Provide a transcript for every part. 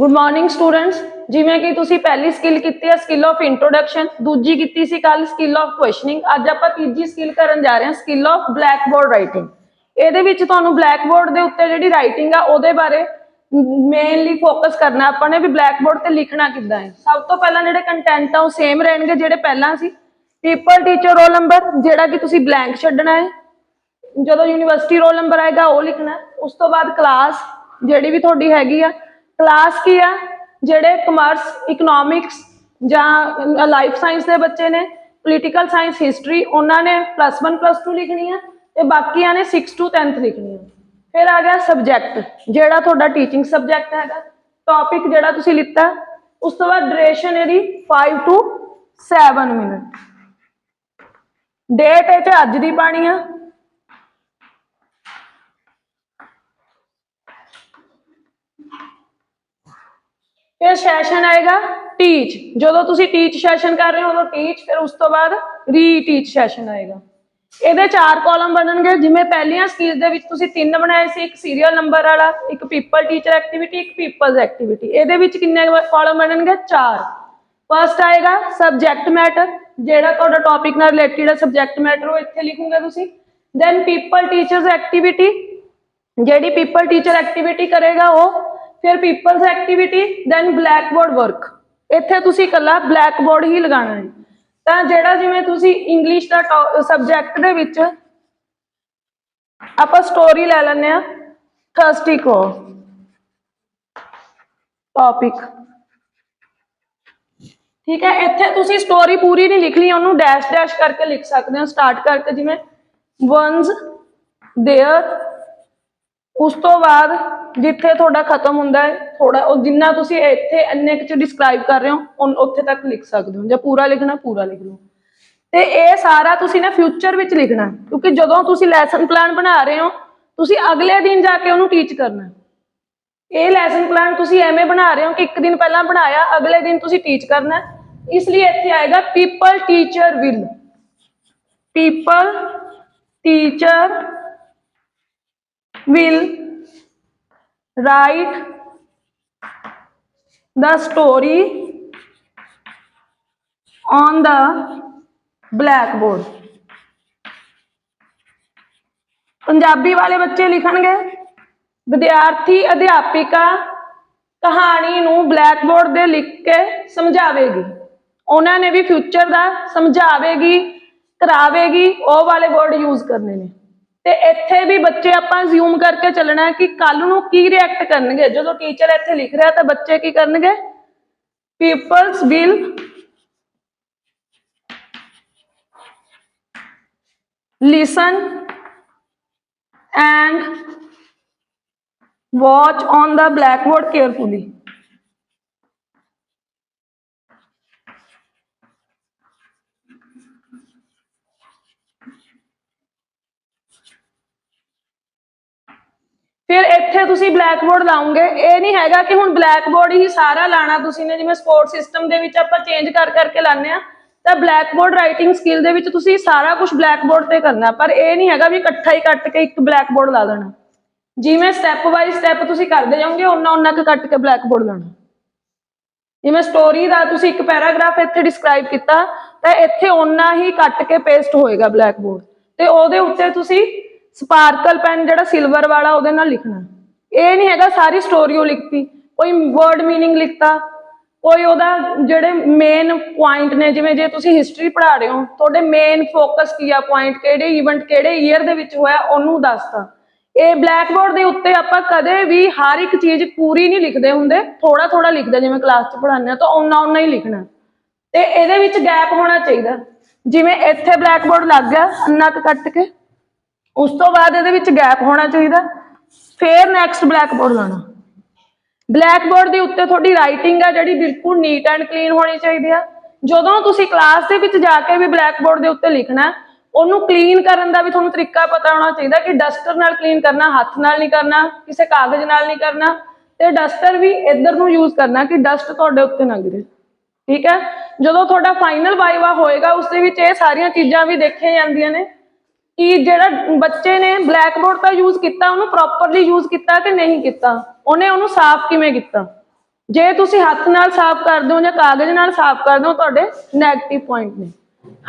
Good morning students ਜਿਵੇਂ ਕਿ ਤੁਸੀਂ ਪਹਿਲੀ ਸਕਿੱਲ ਕੀਤੀ ਹੈ ਸਕਿੱਲ ਆਫ ਇੰਟਰੋਡਕਸ਼ਨ ਦੂਜੀ ਕੀਤੀ ਸੀ ਕੱਲ ਸਕਿੱਲ ਆਫ ਕੁਐਸਚਨਿੰਗ ਅੱਜ ਆਪਾਂ ਤੀਜੀ ਸਕਿੱਲ ਕਰਨ ਜਾ ਰਹੇ ਹਾਂ skill of blackboard writing ਇਹਦੇ ਵਿੱਚ ਤੁਹਾਨੂੰ ਬਲੈਕ ਬੋਰਡ ਦੇ ਉੱਤੇ ਜਿਹੜੀ ਰਾਈਟਿੰਗ ਆ, ਉਹਦੇ ਬਾਰੇ ਮੇਨਲੀ ਫੋਕਸ ਕਰਨਾ ਆਪਾਂ ਨੇ ਵੀ ਬਲੈਕ ਬੋਰਡ ਤੇ ਲਿਖਣਾ ਕਿੱਦਾਂ ਹੈ। ਸਭ ਤੋਂ ਪਹਿਲਾਂ ਜਿਹੜੇ ਕੰਟੈਂਟ ਆ, ਉਹ ਸੇਮ ਰਹਿਣਗੇ ਜਿਹੜੇ ਪਹਿਲਾਂ ਸੀ। ਪੀਪਲ ਟੀਚਰ ਰੋਲ ਨੰਬਰ ਜਿਹੜਾ ਕਿ ਤੁਸੀਂ ਬਲੈਂਕ ਛੱਡਣਾ ਹੈ। ਜਦੋਂ ਯੂਨੀਵਰਸਿਟੀ ਰੋਲ ਨੰਬਰ ਆਏਗਾ, ਉਹ ਲਿਖਣਾ ਉਸ ਤੋਂ ਬਾਅਦ ਕਲਾਸ ਜਿਹੜੀ ਵੀ ਤੁਹਾਡੀ ਹੈਗੀ ਆ ਕਲਾਸ ਕੀ ਆ? ਜਿਹੜੇ ਕਮਰਸ ਇਕਨੋਮਿਕਸ ਜਾਂ ਲਾਈਫ ਸਾਇੰਸ ਦੇ ਬੱਚੇ ਨੇ ਪੋਲੀਟੀਕਲ ਸਾਇੰਸ ਹਿਸਟਰੀ ਉਹਨਾਂ ਨੇ ਪਲੱਸ 1 ਪਲੱਸ 2 ਲਿਖਣੀ ਆ ਤੇ ਬਾਕੀਆਂ ਨੇ 6 ਤੋਂ 10th ਲਿਖਣੀ ਆ। ਫਿਰ ਆ ਗਿਆ ਸਬਜੈਕਟ ਜਿਹੜਾ ਤੁਹਾਡਾ ਟੀਚਿੰਗ ਸਬਜੈਕਟ ਹੈਗਾ। ਟੌਪਿਕ ਜਿਹੜਾ ਤੁਸੀਂ ਲਿੱਤਾ, ਉਸ ਤੋਂ ਬਾਅਦ ਡਿਊਰੇਸ਼ਨ ਇਹਦੀ 5 ਤੋਂ 7 ਮਿੰਟ ਡੇਟ ਇਹ ਤੇ ਅੱਜ ਦੀ ਪਾਣੀ ਆ। ਫਿਰ ਸੈਸ਼ਨ ਆਏਗਾ ਟੀਚ ਜਦੋਂ ਤੁਸੀਂ ਟੀਚ ਸੈਸ਼ਨ ਕਰ ਰਹੇ ਹੋ, ਉਦੋਂ ਟੀਚ ਫਿਰ ਉਸ ਤੋਂ ਬਾਅਦ ਰੀ ਟੀਚ ਸੈਸ਼ਨ ਆਏਗਾ। ਇਹਦੇ ਚਾਰ ਕਾਲਮ ਬਣਨਗੇ, ਜਿਵੇਂ ਪਹਿਲੀਆਂ ਸਕਿੱਲ ਦੇ ਵਿੱਚ ਤੁਸੀਂ ਤਿੰਨ ਬਣਾਏ ਸੀ, ਇੱਕ ਸੀਰੀਅਲ ਨੰਬਰ ਵਾਲਾ, ਇੱਕ ਪੀਪਲ ਟੀਚਰ ਐਕਟੀਵਿਟੀ ਇੱਕ ਪੀਪਲਸ ਐਕਟੀਵਿਟੀ ਇਹਦੇ ਵਿੱਚ ਕਿੰਨੇ ਕਾਲਮ ਬਣਨਗੇ? ਚਾਰ। ਫਸਟ ਆਏਗਾ ਸਬਜੈਕਟ ਮੈਟਰ ਜਿਹੜਾ ਤੁਹਾਡਾ ਟੌਪਿਕ ਨਾਲ ਰਿਲੇਟਡ ਹੈ ਸਬਜੈਕਟ ਮੈਟਰ ਉਹ ਇੱਥੇ ਲਿਖੋਗੇ ਤੁਸੀਂ। ਦੈਨ ਪੀਪਲ ਟੀਚਰਸ ਐਕਟੀਵਿਟੀ ਜਿਹੜੀ ਪੀਪਲ ਟੀਚਰ ਐਕਟੀਵਿਟੀ ਕਰੇਗਾ ਉਹ ਫਿਰ peoples activity then black board work ਇੱਥੇ ਤੁਸੀਂ ਇਕੱਲਾ ਬਲੈਕ ਬੋਰਡ ਹੀ ਲਗਾਉਣਾ ਹੈ ਤਾਂ ਜਿਹੜਾ ਜਿਵੇਂ ਤੁਸੀਂ ਇੰਗਲਿਸ਼ ਦਾ ਸਬਜੈਕਟ ਦੇ ਵਿੱਚ ਆਪਾਂ ਸਟੋਰੀ ਲੈ ਲੈਂਦੇ ਆ ਥਰਸਟੀ ਕੋ ਟੌਪਿਕ ਠੀਕ ਹੈ ਇੱਥੇ ਤੁਸੀਂ ਸਟੋਰੀ ਪੂਰੀ ਨਹੀਂ ਲਿਖਣੀ ਉਹਨੂੰ ਡੈਸ਼ ਡੈਸ਼ ਕਰਕੇ ਲਿਖ ਸਕਦੇ ਹੋ ਸਟਾਰਟ ਕਰਕੇ ਜਿਵੇਂ ਵਨਸ देयर ਉਸ ਤੋਂ ਬਾਅਦ ਜਿੱਥੇ ਤੁਹਾਡਾ ਖਤਮ ਹੁੰਦਾ ਹੈ ਥੋੜਾ ਉਹ ਜਿੰਨਾ ਤੁਸੀਂ ਇੱਥੇ ਇੰਨੇ ਕੁ ਚ ਡਿਸਕ੍ਰਾਈਬ ਕਰ ਰਹੇ ਹੋ ਉਨ- ਉੱਥੇ ਤੱਕ ਲਿਖ ਸਕਦੇ ਹੋ ਜਾਂ ਪੂਰਾ ਲਿਖਣਾ ਪੂਰਾ ਲਿਖ ਲਓ ਤੇ ਇਹ ਸਾਰਾ ਤੁਸੀਂ ਨਾ ਫਿਊਚਰ ਵਿੱਚ ਲਿਖਣਾ ਹੈ, ਕਿਉਂਕਿ ਜਦੋਂ ਤੁਸੀਂ ਲੈਸਨ ਪਲਾਨ ਬਣਾ ਰਹੇ ਹੋ ਤੁਸੀਂ ਅਗਲੇ ਦਿਨ ਜਾ ਕੇ ਉਹਨੂੰ ਟੀਚ ਕਰਨਾ ਹੈ। ਇਹ ਲੈਸਨ ਪਲਾਨ ਤੁਸੀਂ ਐਵੇਂ ਬਣਾ ਰਹੇ ਹੋ ਕਿ ਇੱਕ ਦਿਨ ਪਹਿਲਾਂ ਬਣਾਇਆ ਅਗਲੇ ਦਿਨ ਤੁਸੀਂ ਟੀਚ ਕਰਨਾ ਹੈ। ਇਸ ਲਈ ਇੱਥੇ ਆਏਗਾ pupil teacher will pupil teacher will write the story on the blackboard Punjabi ਵਾਲੇ ਬੱਚੇ ਲਿਖਣਗੇ, ਵਿਦਿਆਰਥੀ ਅਧਿਆਪਿਕਾ ਕਹਾਣੀ ਨੂੰ ਬਲੈਕਬੋਰਡ ਦੇ ਲਿਖ ਕੇ ਸਮਝਾਵੇਗੀ। ਉਹਨਾਂ ਨੇ ਵੀ ਫਿਊਚਰ ਦਾ ਸਮਝਾਵੇਗੀ, ਕਰਾਵੇਗੀ, ਉਹ ਵਾਲੇ ਵਰਡ ਯੂਜ਼ ਕਰਨੇ ਨੇ। ਤੇ ਇੱਥੇ ਵੀ ਬੱਚੇ ਆਪਾਂ ਜ਼ੂਮ ਕਰਕੇ ਚੱਲਣਾ ਕਿ ਕੱਲ ਨੂੰ ਕੀ ਰਿਐਕਟ ਕਰਨਗੇ। ਜਦੋਂ ਟੀਚਰ ਇੱਥੇ ਲਿਖ ਰਿਹਾ ਤਾਂ ਬੱਚੇ ਕੀ ਕਰਨਗੇ? Pupils will listen and watch on the blackboard carefully ਫਿਰ ਇੱਥੇ ਤੁਸੀਂ ਬਲੈਕ ਬੋਰਡ ਲਾਉਂਗੇ, ਇਹ ਨਹੀਂ ਹੈਗਾ ਕਿ ਹੁਣ ਬਲੈਕ ਬੋਰਡ ਹੀ ਸਾਰਾ ਲਾਣਾ ਤੁਸੀਂ ਨੇ, ਜਿਵੇਂ ਸਪੋਰਟ ਸਿਸਟਮ ਦੇ ਵਿੱਚ ਆਪਾਂ ਚੇਂਜ ਕਰ ਕਰਕੇ ਲਾਣੇ ਆ ਤਾਂ ਬਲੈਕ ਬੋਰਡ ਰਾਈਟਿੰਗ ਸਕਿੱਲ ਦੇ ਵਿੱਚ ਤੁਸੀਂ ਸਾਰਾ ਕੁਝ ਬਲੈਕ ਬੋਰਡ ਤੇ ਕਰਨਾ, ਪਰ ਇਹ ਨਹੀਂ ਹੈਗਾ ਵੀ ਇਕੱਠਾ ਹੀ ਕੱਟ ਕੇ ਇੱਕ ਬਲੈਕ ਬੋਰਡ ਲਾ ਦੇਣਾ। ਜਿਵੇਂ ਸਟੈਪ ਬਾਈ ਸਟੈਪ ਤੁਸੀਂ ਕਰਦੇ ਜਾਓਗੇ ਉਹਨਾਂ ਉਹਨਾਂ ਕੁ ਕੱਟ ਕੇ ਬਲੈਕ ਬੋਰਡ ਲਾਣਾ ਜਿਵੇਂ ਸਟੋਰੀ ਦਾ ਤੁਸੀਂ ਇੱਕ ਪੈਰਾਗ੍ਰਾਫ ਇੱਥੇ ਡਿਸਕ੍ਰਾਈਬ ਕੀਤਾ, ਤਾਂ ਇੱਥੇ ਓਨਾ ਹੀ ਕੱਟ ਕੇ ਪੇਸਟ ਹੋਏਗਾ ਬਲੈਕ ਬੋਰਡ ਤੇ ਉਹਦੇ ਉੱਤੇ ਤੁਸੀਂ ਸਪਾਰਕਲ ਪੈਨ ਜਿਹੜਾ ਸਿਲਵਰ ਵਾਲਾ, ਉਹਦੇ ਨਾਲ ਲਿਖਣਾ। ਇਹ ਨਹੀਂ ਹੈਗਾ ਸਾਰੀ ਸਟੋਰੀ ਉਹ ਲਿਖਤੀ। ਕੋਈ ਵਰਡ ਮੀਨਿੰਗ ਲਿਖਤਾ। ਕੋਈ ਉਹਦਾ ਜਿਹੜੇ ਮੇਨ ਪੁਆਇੰਟ ਨੇ, ਜਿਵੇਂ ਜੇ ਤੁਸੀਂ ਹਿਸਟਰੀ ਪੜ੍ਹਾ ਰਹੇ ਹੋ, ਤੁਹਾਡੇ ਮੇਨ ਫੋਕਸ ਕੀ ਆ ਪੁਆਇੰਟ ਕਿਹੜੇ ਈਵੈਂਟ ਕਿਹੜੇ ਈਅਰ ਦੇ ਵਿੱਚ ਹੋਇਆ, ਉਹਨੂੰ ਦੱਸਤਾ। ਇਹ ਬਲੈਕਬੋਰਡ ਦੇ ਉੱਤੇ ਆਪਾਂ ਕਦੇ ਵੀ ਹਰ ਇੱਕ ਚੀਜ਼ ਪੂਰੀ ਨਹੀਂ ਲਿਖਦੇ ਹੁੰਦੇ। ਥੋੜਾ ਥੋੜਾ ਲਿਖਦੇ, ਜਿਵੇਂ ਕਲਾਸ 'ਚ ਪੜ੍ਹਾਉਂਦੇ ਆ ਤਾਂ ਓਨਾ ਓਨਾ ਹੀ ਲਿਖਣਾ। ਤੇ ਇਹਦੇ ਵਿੱਚ ਗੈਪ ਹੋਣਾ ਚਾਹੀਦਾ। ਜਿਵੇਂ ਇੱਥੇ ਬਲੈਕਬੋਰਡ ਲੱਗ ਗਿਆ ਅੰਨਾ ਕੁ ਕੱਟ ਕੇ। ਉਸ ਤੋਂ ਬਾਅਦ ਇਹਦੇ ਵਿੱਚ ਗੈਪ ਹੋਣਾ ਚਾਹੀਦਾ। ਫੇਰ ਨੈਕਸਟ ਬਲੈਕ ਬੋਰਡ ਲਾਣਾ ਬਲੈਕ ਬੋਰਡ ਦੇ ਉੱਤੇ ਤੁਹਾਡੀ ਰਾਈਟਿੰਗ ਆ ਜਿਹੜੀ ਬਿਲਕੁਲ ਨੀਟ ਐਂਡ ਕਲੀਨ ਹੋਣੀ ਚਾਹੀਦੀ ਆ। ਜਦੋਂ ਤੁਸੀਂ ਕਲਾਸ ਦੇ ਵਿੱਚ ਜਾ ਕੇ ਵੀ ਬਲੈਕ ਬੋਰਡ ਦੇ ਉੱਤੇ ਲਿਖਣਾ, ਉਹਨੂੰ ਕਲੀਨ ਕਰਨ ਦਾ ਵੀ ਤੁਹਾਨੂੰ ਤਰੀਕਾ ਪਤਾ ਹੋਣਾ ਚਾਹੀਦਾ ਕਿ ਡਸਟਰ ਨਾਲ ਕਲੀਨ ਕਰਨਾ, ਹੱਥ ਨਾਲ ਨਹੀਂ ਕਰਨਾ, ਕਿਸੇ ਕਾਗਜ਼ ਨਾਲ ਨਹੀਂ ਕਰਨਾ ਤੇ ਡਸਟਰ ਵੀ ਇੱਧਰ ਨੂੰ ਯੂਜ਼ ਕਰਨਾ ਕਿ ਡਸਟ ਤੁਹਾਡੇ ਉੱਤੇ ਨਾ ਗਿਰੇ। ਠੀਕ ਹੈ? ਜਦੋਂ ਤੁਹਾਡਾ ਫਾਈਨਲ ਵਾਈਵਾ ਹੋਏਗਾ, ਉਸ ਦੇ ਵਿੱਚ ਇਹ ਸਾਰੀਆਂ ਚੀਜ਼ਾਂ ਵੀ ਦੇਖੀਆਂ ਜਾਂਦੀਆਂ ਨੇ। ਕਿ ਜਿਹੜਾ ਬੱਚੇ ਨੇ ਬਲੈਕ ਬੋਰਡ ਦਾ ਯੂਜ਼ ਕੀਤਾ, ਉਹਨੂੰ ਪ੍ਰੋਪਰਲੀ ਯੂਜ਼ ਕੀਤਾ ਕਿ ਨਹੀਂ ਕੀਤਾ? ਉਹਨੇ ਉਹਨੂੰ ਸਾਫ਼ ਕਿਵੇਂ ਕੀਤਾ? ਜੇ ਤੁਸੀਂ ਹੱਥ ਨਾਲ ਸਾਫ਼ ਕਰਦੇ ਹੋ ਜਾਂ ਕਾਗਜ਼ ਨਾਲ ਸਾਫ਼ ਕਰਦੇ ਹੋ, ਤੁਹਾਡੇ 네ਗੇਟਿਵ ਪੁਆਇੰਟ ਨੇ।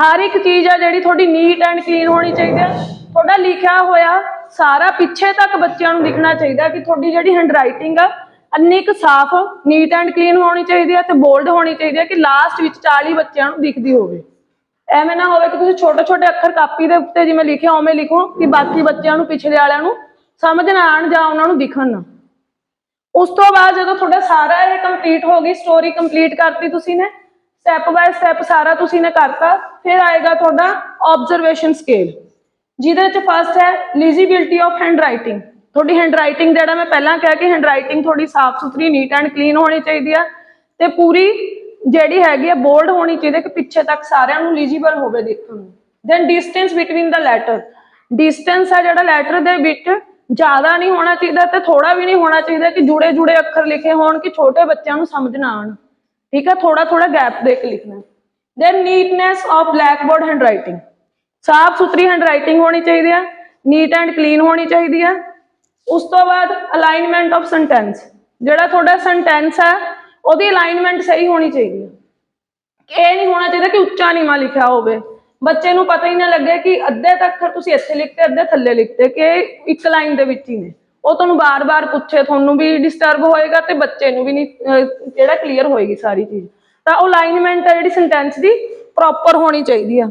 ਹਰ ਇੱਕ ਚੀਜ਼ ਆ ਜਿਹੜੀ ਤੁਹਾਡੀ ਨੀਟ ਐਂਡ ਕਲੀਨ ਹੋਣੀ ਚਾਹੀਦੀ ਹੈ ਤੁਹਾਡਾ ਲਿਖਿਆ ਹੋਇਆ ਸਾਰਾ ਪਿੱਛੇ ਤੱਕ ਬੱਚਿਆਂ ਨੂੰ ਦਿਖਣਾ ਚਾਹੀਦਾ ਕਿ ਤੁਹਾਡੀ ਜਿਹੜੀ ਹੈਂਡਰਾਈਟਿੰਗ ਆ, ਇੰਨੀ ਕੁ ਸਾਫ਼ ਨੀਟ ਐਂਡ ਕਲੀਨ ਹੋਣੀ ਚਾਹੀਦੀ ਹੈ ਤੇ ਬੋਲਡ ਹੋਣੀ ਚਾਹੀਦੀ ਹੈ ਕਿ ਲਾਸਟ ਵਿੱਚ 40 ਬੱਚਿਆਂ ਨੂੰ ਦਿਖਦੀ ਹੋਵੇ। ਐਵੇਂ ਨਾ ਹੋਵੇ ਕਿ ਤੁਸੀਂ ਛੋਟੇ ਛੋਟੇ ਅੱਖਰ ਕਾਪੀ ਦੇ ਉੱਤੇ ਜਿਵੇਂ ਲਿਖਿਆ, ਉਵੇਂ ਲਿਖੋ ਕਿ ਬਾਕੀ ਬੱਚਿਆਂ ਨੂੰ, ਪਿਛਲੇ ਵਾਲਿਆਂ ਨੂੰ ਸਮਝ ਨਾ ਆਣ ਜਾਂ ਉਹਨਾਂ ਨੂੰ ਦਿਖਣ। ਨਾ ਉਸ ਤੋਂ ਬਾਅਦ ਜਦੋਂ ਤੁਹਾਡਾ ਸਾਰਾ ਇਹ ਕੰਪਲੀਟ ਹੋ ਗਈ ਸਟੋਰੀ ਕੰਪਲੀਟ ਕਰਤੀ ਤੁਸੀਂ ਨੇ ਸਟੈਪ ਬਾਏ ਸਟੈਪ ਸਾਰਾ ਤੁਸੀਂ ਨੇ ਕਰਤਾ, ਫਿਰ ਆਏਗਾ ਤੁਹਾਡਾ ਆਬਜ਼ਰਵੇਸ਼ਨ ਸਕੇਲ ਜਿਹਦੇ ਵਿੱਚ ਫਸਟ ਹੈ ਲੀਜੀਬਿਲਟੀ ਆਫ ਹੈਂਡ ਰਾਈਟਿੰਗ ਤੁਹਾਡੀ ਹੈਂਡਰਾਈਟਿੰਗ ਜਿਹੜਾ ਮੈਂ ਪਹਿਲਾਂ ਕਿਹਾ ਕਿ ਹੈਂਡਰਾਈਟਿੰਗ ਤੁਹਾਡੀ ਸਾਫ਼ ਸੁਥਰੀ ਨੀਟ ਐਂਡ ਕਲੀਨ ਹੋਣੀ ਚਾਹੀਦੀ ਆ, ਤੇ ਪੂਰੀ ਜਿਹੜੀ ਹੈਗੀ ਆ ਬੋਲਡ ਹੋਣੀ ਚਾਹੀਦੀ ਹੈ ਕਿ ਪਿੱਛੇ ਤੱਕ ਸਾਰਿਆਂ ਨੂੰ ਲੀਜੀਬਲ ਹੋਵੇ ਦੇਖਣ ਨੂੰ then distance between the letter distance ਆ ਜਿਹੜਾ ਲੈਟਰ ਦੇ ਵਿੱਚ ਜ਼ਿਆਦਾ ਨਹੀਂ ਹੋਣਾ ਚਾਹੀਦਾ ਤੇ ਥੋੜਾ ਵੀ ਨਹੀਂ ਹੋਣਾ ਚਾਹੀਦਾ ਕਿ ਜੁੜੇ ਜੁੜੇ ਅੱਖਰ ਲਿਖੇ ਹੋਣ ਕਿ ਛੋਟੇ ਬੱਚਿਆਂ ਨੂੰ ਸਮਝ ਨਾ ਆਣ ਠੀਕ ਹੈ ਥੋੜਾ ਥੋੜਾ ਗੈਪ ਦੇ ਕੇ ਲਿਖਣਾ। Then neatness of blackboard handwriting ਸਾਫ਼ ਸੁਥਰੀ ਹੈਂਡਰਾਈਟਿੰਗ ਹੋਣੀ ਚਾਹੀਦੀ ਹੈ ਨੀਟ ਐਂਡ ਕਲੀਨ ਹੋਣੀ ਚਾਹੀਦੀ ਹੈ ਉਸ ਤੋਂ ਬਾਅਦ ਅਲਾਈਨਮੈਂਟ ਆਫ ਸੈਂਟੈਂਸ ਜਿਹੜਾ ਤੁਹਾਡਾ ਸੈਂਟੈਂਸ ਹੈ ਉਹਦੀ ਅਲਾਈਨਮੈਂਟ ਸਹੀ ਹੋਣੀ ਚਾਹੀਦੀ ਹੈ। ਇਹ ਨਹੀਂ ਹੋਣਾ ਚਾਹੀਦਾ ਕਿ ਉੱਚਾ ਨੀਵਾਂ ਲਿਖਿਆ ਹੋਵੇ। ਬੱਚੇ ਨੂੰ ਪਤਾ ਹੀ ਨਾ ਲੱਗੇ ਕਿ ਅੱਧੇ ਤੱਕ ਤੁਸੀਂ ਇੱਥੇ ਲਿਖਤੇ, ਅੱਧੇ ਥੱਲੇ ਲਿਖਤੇ ਕਿ ਇੱਕ ਲਾਈਨ ਦੇ ਵਿੱਚ ਹੀ ਨੇ। ਉਹ ਤੁਹਾਨੂੰ ਬਾਰ-ਬਾਰ ਪੁੱਛੇ, ਤੁਹਾਨੂੰ ਵੀ ਡਿਸਟਰਬ ਹੋਏਗਾ ਤੇ ਬੱਚੇ ਨੂੰ ਵੀ ਨਹੀਂ ਜਿਹੜਾ ਕਲੀਅਰ ਹੋਏਗੀ ਸਾਰੀ ਚੀਜ਼। ਤਾਂ ਉਹ ਅਲਾਈਨਮੈਂਟ ਹੈ ਜਿਹੜੀ ਸੈਂਟੈਂਸ ਦੀ ਪ੍ਰੋਪਰ ਹੋਣੀ ਚਾਹੀਦੀ ਆ।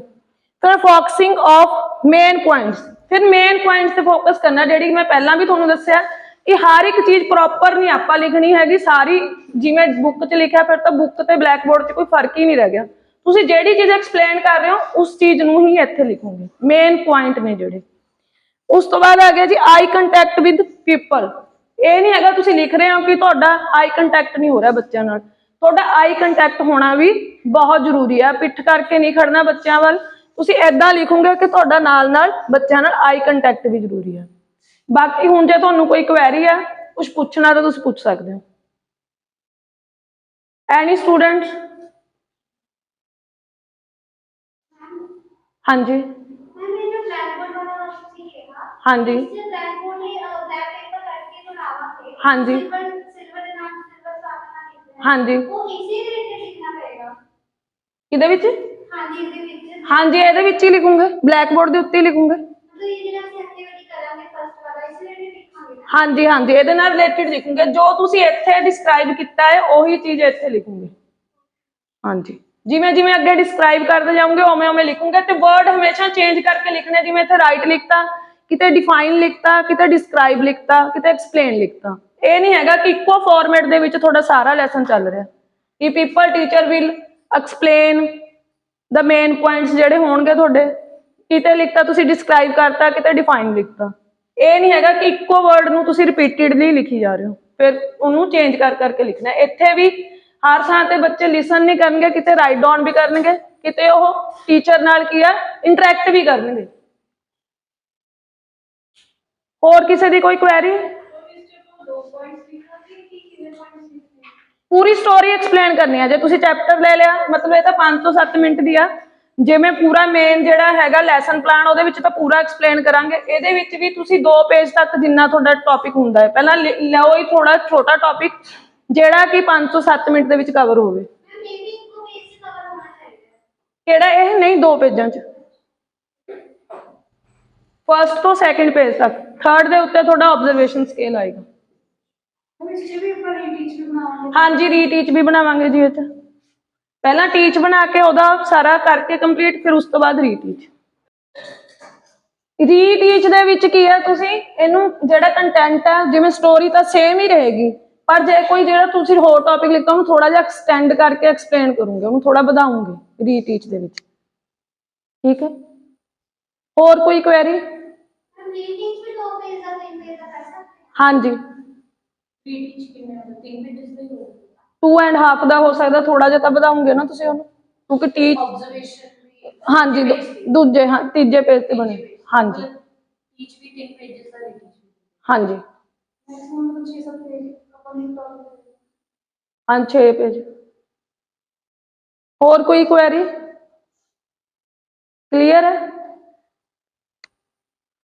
ਫਿਰ ਫੋਕਸਿੰਗ ਆਫ ਮੇਨ ਪੁਆਇੰਟਸ ਫਿਰ ਮੇਨ ਪੁਆਇੰਟਸ ਤੇ ਫੋਕਸ ਕਰਨਾ, ਜਿਹੜੀ ਮੈਂ ਪਹਿਲਾਂ ਵੀ ਤੁਹਾਨੂੰ ਦੱਸਿਆ ਕਿ ਹਰ ਇੱਕ ਚੀਜ਼ ਪ੍ਰੋਪਰ ਨਹੀਂ ਆਪਾਂ ਲਿਖਣੀ ਹੈਗੀ, ਸਾਰੀ ਜਿਵੇਂ ਬੁੱਕ 'ਚ ਲਿਖਿਆ, ਫਿਰ ਤਾਂ ਬੁੱਕ ਤੇ ਬਲੈਕ ਬੋਰਡ 'ਚ ਕੋਈ ਫ਼ਰਕ ਹੀ ਨਹੀਂ ਰਹਿ ਗਿਆ। ਤੁਸੀਂ ਜਿਹੜੀ ਚੀਜ਼ ਐਕਸਪਲੇਨ ਕਰ ਰਹੇ ਹੋ, ਉਸ ਚੀਜ਼ ਨੂੰ ਹੀ ਇੱਥੇ ਲਿਖੋਗੇ। ਮੇਨ ਪੁਆਇੰਟ ਨੇ ਜਿਹੜੇ। ਉਸ ਤੋਂ ਬਾਅਦ ਆ ਗਿਆ ਜੀ ਆਈ ਕੰਟੈਕਟ ਵਿਦ ਪੀਪਲ ਇਹ ਨਹੀਂ ਹੈਗਾ ਤੁਸੀਂ ਲਿਖ ਰਹੇ ਹੋ ਕਿ ਤੁਹਾਡਾ ਆਈ ਕੰਟੈਕਟ ਨਹੀਂ ਹੋ ਰਿਹਾ ਬੱਚਿਆਂ ਨਾਲ। ਤੁਹਾਡਾ ਆਈ ਕੰਟੈਕਟ ਹੋਣਾ ਵੀ ਬਹੁਤ ਜ਼ਰੂਰੀ ਹੈ ਪਿੱਠ ਕਰਕੇ ਨਹੀਂ ਖੜਨਾ ਬੱਚਿਆਂ ਵੱਲ। ਤੁਸੀਂ ਐਦਾਂ ਲਿਖੋਗੇ ਕਿ ਤੁਹਾਡਾ ਨਾਲ ਨਾਲ ਬੱਚਿਆਂ ਨਾਲ ਆਈ ਕੰਟੈਕਟ ਵੀ ਜ਼ਰੂਰੀ ਹੈ ਬਾਕੀ ਹੁਣ ਜੇ ਤੁਹਾਨੂੰ ਕੋਈ ਕੁਐਰੀ ਹੈ ਕੁਝ ਪੁੱਛਣਾ ਤਾਂ ਤੁਸੀਂ ਪੁੱਛ ਸਕਦੇ ਹੋ। ਐਨੀ ਸਟੂਡੈਂਟ ਹਾਂਜੀ। ਹਾਂਜੀ। ਹਾਂਜੀ। ਹਾਂਜੀ। ਕਿਹਦੇ ਵਿੱਚ? ਹਾਂਜੀ ਇਹਦੇ ਵਿੱਚ। ਹੀ ਲਿਖੂਗੇ। ਬਲੈਕ ਬੋਰਡ ਦੇ ਉੱਤੇ ਹੀ ਲਿਖੂਗੇ। ਹਾਂਜੀ ਹਾਂਜੀ, ਇਹਦੇ ਨਾਲ ਰਿਲੇਟਡ ਲਿਖੂੰਗੇ। ਜੋ ਤੁਸੀਂ ਇੱਥੇ ਡਿਸਕ੍ਰਾਈਬ ਕੀਤਾ ਹੈ, ਉਹੀ ਚੀਜ਼ ਇੱਥੇ ਲਿਖੂੰਗੇ। ਹਾਂਜੀ। ਜਿਵੇਂ ਜਿਵੇਂ ਅੱਗੇ ਡਿਸਕ੍ਰਾਈਬ ਕਰਦੇ ਜਾਓਗੇ, ਉਵੇਂ ਉਵੇਂ ਲਿਖੂੰਗੇ ਤੇ ਵਰਡ ਹਮੇਸ਼ਾ ਚੇਂਜ ਕਰਕੇ ਲਿਖਣੇ, ਜਿਵੇਂ ਇੱਥੇ ਰਾਈਟ ਲਿਖਤਾ, ਕਿਤੇ ਡਿਫਾਈਨ ਲਿਖਤਾ, ਕਿਤੇ ਡਿਸਕ੍ਰਾਈਬ ਲਿਖਤਾ, ਕਿਤੇ ਐਕਸਪਲੇਨ ਲਿਖਤਾ। ਇਹ ਨਹੀਂ ਹੈਗਾ ਕਿ ਇੱਕੋ ਫਾਰਮੈਟ ਦੇ ਵਿੱਚ ਤੁਹਾਡਾ ਸਾਰਾ ਲੈਸਨ ਚੱਲ ਰਿਹਾ। ਕਿ pupil teacher will explain the main points ਜਿਹੜੇ ਹੋਣਗੇ ਤੁਹਾਡੇ। ਕਿਤੇ ਲਿਖਤਾ, ਤੁਸੀਂ ਡਿਸਕ੍ਰਾਈਬ ਕਰਤਾ, ਕਿਤੇ ਡਿਫਾਈਨ ਲਿਖਤਾ। ਇਹ ਨਹੀਂ ਹੈਗਾ ਕਿ ਇੱਕੋ ਵਰਡ ਨੂੰ ਤੁਸੀਂ ਰਿਪੀਟਿਡਲੀ ਲਿਖੀ ਜਾ ਰਹੇ ਹੋ। ਫਿਰ ਉਹਨੂੰ ਚੇਂਜ ਕਰ ਕਰਕੇ ਲਿਖਣਾ। ਇੱਥੇ ਵੀ ਹਰ ਥਾਂ ਤੇ ਬੱਚੇ ਲਿਸਨ ਨਹੀਂ ਕਰਨਗੇ, ਕਿਤੇ ਰਾਈਟ ਡਾਊਨ ਵੀ ਕਰਨਗੇ, ਕਿਤੇ ਉਹ ਟੀਚਰ ਨਾਲ ਕੀ ਆ ਇੰਟਰੈਕਟ ਵੀ ਕਰਨਗੇ। ਹੋਰ ਕਿਸੇ ਦੀ ਕੋਈ ਕੁਐਰੀ ਪੂਰੀ ਸਟੋਰੀ ਐਕਸਪਲੇਨ ਕਰਨੀ ਆ। ਜੇ ਤੁਸੀਂ ਚੈਪਟਰ ਲੈ ਲਿਆ, ਮਤਲਬ ਇਹ ਤਾਂ 5 ਤੋਂ 7 ਮਿੰਟ ਦੀ ਆ। ਜੇ ਮੈਂ ਪੂਰਾ ਮੇਨ ਜਿਹੜਾ ਹੈਗਾ ਲੈਸਨ ਪਲਾਨ ਉਹਦੇ ਵਿੱਚ ਤਾਂ ਪੂਰਾ ਐਕਸਪਲੇਨ ਕਰਾਂਗੇ। ਇਹਦੇ ਵਿੱਚ ਵੀ ਤੁਸੀਂ 2 ਪੇਜ ਤੱਕ ਜਿੰਨਾ ਤੁਹਾਡਾ ਟੌਪਿਕ ਹੁੰਦਾ ਹੈ। ਪਹਿਲਾਂ ਲਓ ਹੀ ਥੋੜਾ ਛੋਟਾ ਟੌਪਿਕ ਜਿਹੜਾ ਕਿ 5 ਤੋਂ 7 ਮਿੰਟ ਦੇ ਵਿੱਚ ਕਵਰ ਹੋਵੇ। ਕਿਹੜਾ ਇਹ? ਨਹੀਂ ਦੋ ਪੇਜਾਂ 'ਚ। ਫਰਸਟ ਤੋਂ ਸੈਕੰਡ ਪੇਜ ਤੱਕ। ਥਰਡ ਦੇ ਉੱਤੇ ਤੁਹਾਡਾ ਆਬਜ਼ਰਵੇਸ਼ਨ ਸਕੇਲ ਆਏਗਾ। ਹਾਂਜੀ ਰੀਟੀਚ ਵੀ ਬਣਾਵਾਂਗੇ ਜੀ ਇਹ ਪਹਿਲਾਂ ਟੀਚ ਬਣਾ ਕੇ ਉਹਦਾ ਸਾਰਾ ਕਰਕੇ ਕੰਪਲੀਟ ਫਿਰ ਉਸ ਤੋਂ ਬਾਅਦ ਰੀਟੀਚ ਰੀਟੀਚ ਦੇ ਵਿੱਚ ਕੀ ਹੈ ਤੁਸੀਂ? ਇਹਨੂੰ ਜਿਹੜਾ ਕੰਟੈਂਟ ਹੈ, ਜਿਵੇਂ ਸਟੋਰੀ ਤਾਂ ਸੇਮ ਹੀ ਰਹੇਗੀ, ਪਰ ਜੇ ਕੋਈ ਜਿਹੜਾ ਤੁਸੀਂ ਹੋਰ ਟੌਪਿਕ ਲਿਖਤਾ, ਉਹਨੂੰ ਥੋੜਾ ਜਿਹਾ ਐਕਸਟੈਂਡ ਕਰਕੇ ਐਕਸਪਲੇਨ ਕਰੋਗੇ, ਉਹਨੂੰ ਥੋੜਾ ਵਧਾਉਂਗੇ ਰੀਟੀਚ ਦੇ ਵਿੱਚ। ਠੀਕ ਹੈ? ਹੋਰ ਕੋਈ ਕੁਐਰੀ ਰੀਟੀਚ ਵੀ ਦੋ ਪੇਜ ਦਾ ਤਿੰਨ ਪੇਜ ਦਾ ਕਰ ਸਕਦੇ ਹਾਂਜੀ। ਰੀਟੀਚ ਕਿਵੇਂ ਤਿੰਨ ਪੇजेस ਦਾ ਹੀ 2 ਐਂਡ ਹਾਫ ਦਾ ਹੋ ਸਕਦਾ ਥੋੜਾ ਜਿਹਾ ਤਾਂ ਵਧਾਉਂਗੇ ਨਾ ਤੁਸੀਂ ਉਹਨੂੰ ਕਿਉਂਕਿ ਆਬਜ਼ਰਵੇਸ਼ਨ ਵੀ ਹਾਂਜੀ ਦੂ- ਦੂਜੇ ਹਾਂ ਤੀਜੇ ਪੇਜ ਤੇ ਬਣੇ। ਹਾਂਜੀ। ਈਚ ਵੀ ਤਿੰਨ ਪੇजेस ਦਾ ਰੀਟੀਚ ਹਾਂਜੀ। ਮੈਕਸਿਮਮ ਕੁਝ 6-7 ਪੇਜ ਆਪਾਂ ਨੂੰ ਕਵਰ ਹਾਂ 6 ਪੇਜ ਹੋਰ ਕੋਈ ਕੁਐਰੀ ਕਲੀਅਰ ਹੈ?